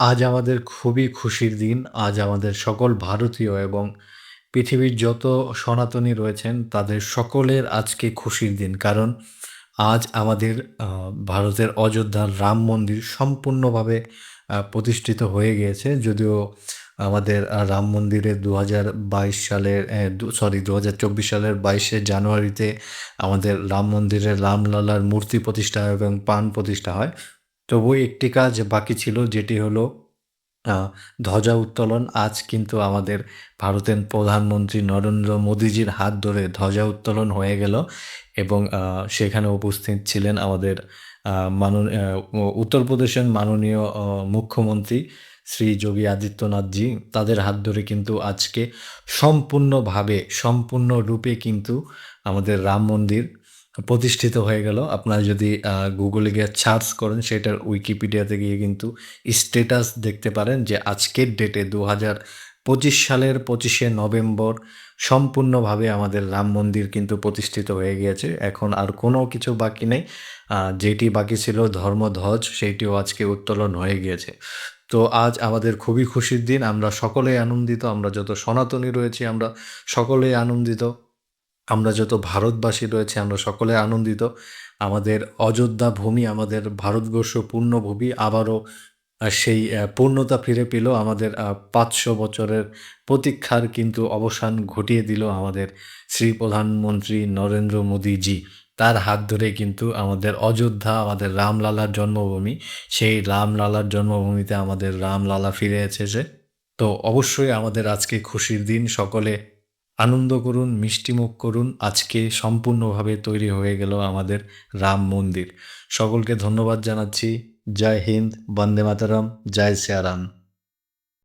আজ আমাদের খুবই খুশির দিন। আজ আমাদের সকল ভারতীয় এবং পৃথিবীর যত সনাতনী রয়েছেন, তাদের সকলের আজকে খুশির দিন। কারণ আজ আমাদের ভারতের অযোধ্যার রাম মন্দির সম্পূর্ণভাবে প্রতিষ্ঠিত হয়ে গিয়েছে। যদিও আমাদের রাম মন্দিরে ২০২২ সালের সরি দু, সরি ২০২৪ সালের ২২শে জানুয়ারিতে আমাদের রাম মন্দিরে রামলালার মূর্তি প্রতিষ্ঠা এবং প্রাণ প্রতিষ্ঠা হয়। তবুও একটি কাজ বাকি ছিল যেটি হলো ধ্বজা উত্তোলন। আজ কিন্তু আমাদের ভারতের প্রধানমন্ত্রী নরেন্দ্র মোদীজির হাত ধরে ধ্বজা উত্তোলন হয়ে গেল এবং সেখানে উপস্থিত ছিলেন আমাদের মানন উত্তরপ্রদেশের মাননীয় মুখ্যমন্ত্রী শ্রী যোগী আদিত্যনাথজি। তাদের হাত ধরে কিন্তু আজকে সম্পূর্ণভাবে, সম্পূর্ণরূপে কিন্তু আমাদের রাম মন্দির প্রতিষ্ঠিত হয়ে গেল। আপনারা যদি গুগলে গিয়ে সার্চ করেন, সেটার উইকিপিডিয়াতে গিয়ে কিন্তু স্ট্যাটাস দেখতে পারেন যে আজকের ডেটে ২০২৫ সালের ২৫শে নভেম্বর সম্পূর্ণভাবে আমাদের রাম মন্দির কিন্তু প্রতিষ্ঠিত হয়ে গিয়েছে। এখন আর কোনো কিছু বাকি নেই। যেটি বাকি ছিল ধর্মধ্বজ, সেইটিও আজকে উত্তোলন হয়ে গিয়েছে। তো আজ আমাদের খুবই খুশির দিন। আমরা সকলেই আনন্দিত। আমরা যত সনাতনী রয়েছি, আমরা সকলেই আনন্দিত। আমরা যত ভারতবাসী রয়েছে আমরা সকলে আনন্দিত। আমাদের অযোধ্যা ভূমি আমাদের ভারতবর্ষ পূর্ণভূমি আবারও সেই পূর্ণতা ফিরে পেল। আমাদের পাঁচশো বছরের প্রতীক্ষার কিন্তু অবসান ঘটিয়ে দিল আমাদের শ্রী প্রধানমন্ত্রী নরেন্দ্র মোদিজি। তার হাত ধরে কিন্তু আমাদের অযোধ্যা, আমাদের রামলালার জন্মভূমি। সেই রামলালার জন্মভূমিতে আমাদের রামলালা ফিরে এসেছে। তো অবশ্যই আমাদের আজকে খুশির দিন। সকলে আনন্দ করুন, মিষ্টিমুখ করুন। আজকে সম্পূর্ণভাবে তৈরি হয়ে গেল আমাদের রাম মন্দির। সকলকে ধন্যবাদ জানাচ্ছি। জয় হিন্দ, বন্দে মাতারাম জয় শ্রীরাম।